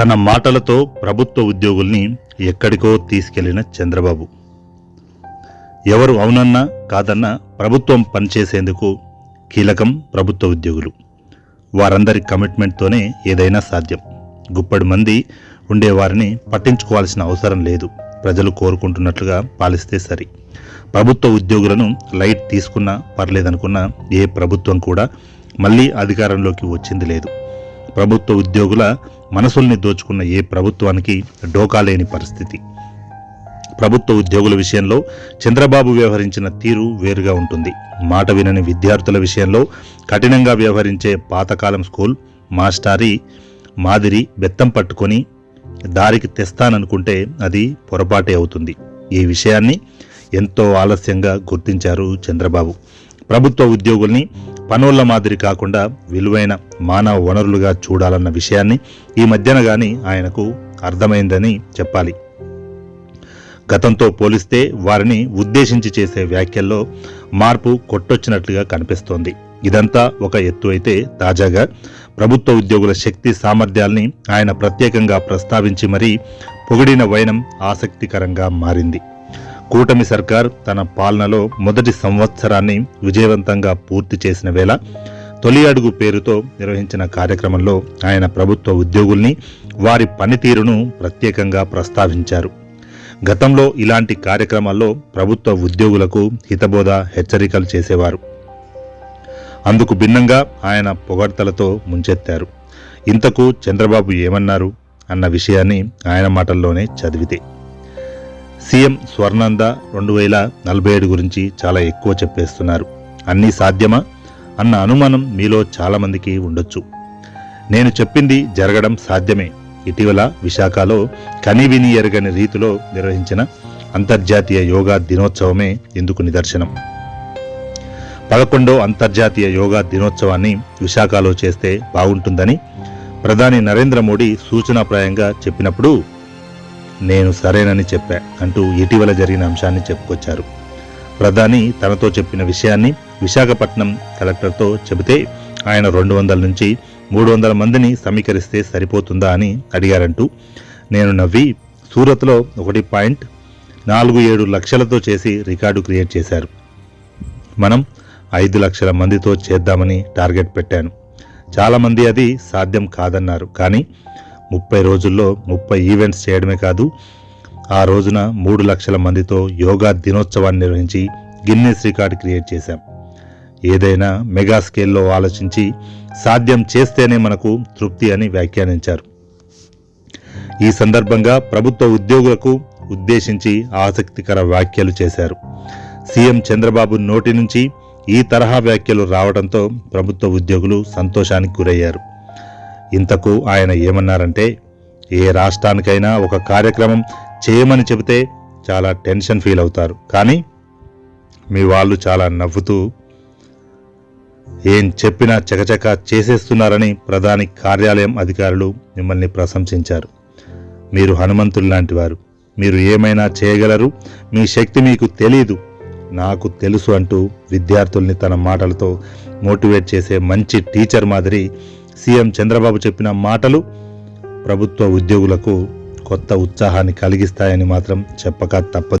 తన మాటలతో ప్రభుత్వ ఉద్యోగుల్ని ఎక్కడికో తీసుకెళ్ళిన చంద్రబాబు. ఎవరు అవునన్నా కాదన్నా ప్రభుత్వం పనిచేసేందుకు కీలకం ప్రభుత్వ ఉద్యోగులు. వారందరి కమిట్మెంట్తోనే ఏదైనా సాధ్యం. గుప్పడి మంది ఉండేవారిని పట్టించుకోవాల్సిన అవసరం లేదు. ప్రజలు కోరుకుంటున్నట్లుగా పాలిస్తే సరి. ప్రభుత్వ ఉద్యోగులను లైట్ తీసుకున్నా పర్లేదనుకున్నా ఏ ప్రభుత్వం కూడా మళ్ళీ అధికారంలోకి వచ్చింది లేదు. ప్రభుత్వ ఉద్యోగుల మనసుల్ని దోచుకున్న ఏ ప్రభుత్వానికి డోకా లేని పరిస్థితి. ప్రభుత్వ ఉద్యోగుల విషయంలో చంద్రబాబు వ్యవహరించిన తీరు వేరుగా ఉంటుంది. మాట వినని విద్యార్థుల విషయంలో కఠినంగా వ్యవహరించే పాతకాలం స్కూల్ మాస్టారి మాదిరి బెత్తం పట్టుకొని దారికి తెస్తాననుకుంటే అది పొరపాటే అవుతుంది. ఈ విషయాన్ని ఎంతో ఆలస్యంగా గుర్తించారు చంద్రబాబు. ప్రభుత్వ ఉద్యోగుల్ని పనోళ్ళ మాదిరి కాకుండా విలువైన మానవ వనరులుగా చూడాలన్న విషయాన్ని ఈ మధ్యన గాని ఆయనకు అర్థమైందని చెప్పాలి. గతంతో పోలిస్తే వారిని ఉద్దేశించి చేసే వ్యాఖ్యల్లో మార్పు కొట్టొచ్చినట్లుగా కనిపిస్తోంది. ఇదంతా ఒక ఎత్తు అయితే తాజాగా ప్రభుత్వ ఉద్యోగుల శక్తి సామర్థ్యాల్ని ఆయన ప్రత్యేకంగా ప్రస్తావించి మరీ పొగిడిన వైనం ఆసక్తికరంగా మారింది. కూటమి సర్కార్ తన పాలనలో మొదటి సంవత్సరాన్ని విజయవంతంగా పూర్తి చేసిన వేళ తొలి అడుగు పేరుతో నిర్వహించిన కార్యక్రమంలో ఆయన ప్రభుత్వ ఉద్యోగుల్ని వారి పనితీరును ప్రత్యేకంగా ప్రస్తావించారు. గతంలో ఇలాంటి కార్యక్రమాల్లో ప్రభుత్వ ఉద్యోగులకు హితబోధ హెచ్చరికలు చేసేవారు. అందుకు భిన్నంగా ఆయన పొగడ్తలతో ముంచెత్తారు. ఇంతకు చంద్రబాబు ఏమన్నారు? అన్న విషయాన్ని ఆయన మాటల్లోనే చదివితే. సీఎం స్వర్ణంద రెండు వేల నలభై ఏడు గురించి చాలా ఎక్కువ చెప్పేస్తున్నారు. అన్నీ సాధ్యమా? అన్న అనుమానం మీలో చాలామందికి ఉండొచ్చు. నేను చెప్పింది జరగడం సాధ్యమే. ఇటీవల విశాఖలో కనివిని ఎరగని రీతిలో నిర్వహించిన అంతర్జాతీయ యోగా దినోత్సవమే ఇందుకు నిదర్శనం. పదకొండో అంతర్జాతీయ యోగా దినోత్సవాన్ని విశాఖలో చేస్తే బాగుంటుందని ప్రధాని నరేంద్ర మోడీ సూచనాప్రాయంగా చెప్పినప్పుడు నేను సరేనని చెప్పా అంటూ ఇటీవల జరిగిన అంశాన్ని చెప్పుకొచ్చారు. ప్రధాని తనతో చెప్పిన విషయాన్ని విశాఖపట్నం కలెక్టర్తో చెబితే ఆయన రెండు వందల నుంచి మూడు వందల మందిని సమీకరిస్తే సరిపోతుందా అని అడిగారంటూ నేను నవ్వి సూరత్లో ఒకటి పాయింట్ నాలుగు ఏడు లక్షలతో చేసి రికార్డు క్రియేట్ చేశారు. మనం ఐదు లక్షల మందితో చేద్దామని టార్గెట్ పెట్టాను. చాలామంది అది సాధ్యం కాదన్నారు. కానీ ముప్పై రోజుల్లో ముప్పై ఈవెంట్స్ చేయడమే కాదు ఆ రోజున మూడు లక్షల మందితో యోగా దినోత్సవాన్ని నిర్వహించి గిన్నెస్ రికార్డ్ క్రియేట్ చేశాం. ఏదైనా మెగా స్కేల్లో ఆలోచించి సాధ్యం చేస్తేనే మనకు తృప్తి అని వ్యాఖ్యానించారు. ఈ సందర్భంగా ప్రభుత్వ ఉద్యోగులకు ఉద్దేశించి ఆసక్తికర వ్యాఖ్యలు చేశారు. సీఎం చంద్రబాబు నోటి నుంచి ఈ తరహా వ్యాఖ్యలు రావడంతో ప్రభుత్వ ఉద్యోగులు సంతోషానికి గురయ్యారు. ఇంతకు ఆయన ఏమన్నారంటే ఏ రాష్ట్రానికైనా ఒక కార్యక్రమం చేయమని చెబితే చాలా టెన్షన్ ఫీల్ అవుతారు. కానీ మీ వాళ్ళు చాలా నవ్వుతూ ఏం చెప్పినా చకచక చేసేస్తున్నారని ప్రధాని కార్యాలయం అధికారులు మిమ్మల్ని ప్రశంసించారు. మీరు హనుమంతులు లాంటివారు మీరు ఏమైనా చేయగలరు? మీ శక్తి మీకు తెలియదు నాకు తెలుసు అంటూ విద్యార్థుల్ని తన మాటలతో మోటివేట్ చేసే మంచి టీచర్ మాదిరి సీఎం చంద్రబాబు చెప్పిన మాటలు ప్రభుత్వ ఉద్యోగులకు కొత్త ఉత్సాహాన్ని కలిగిస్తాయని మాత్రం చెప్పక తప్పదు.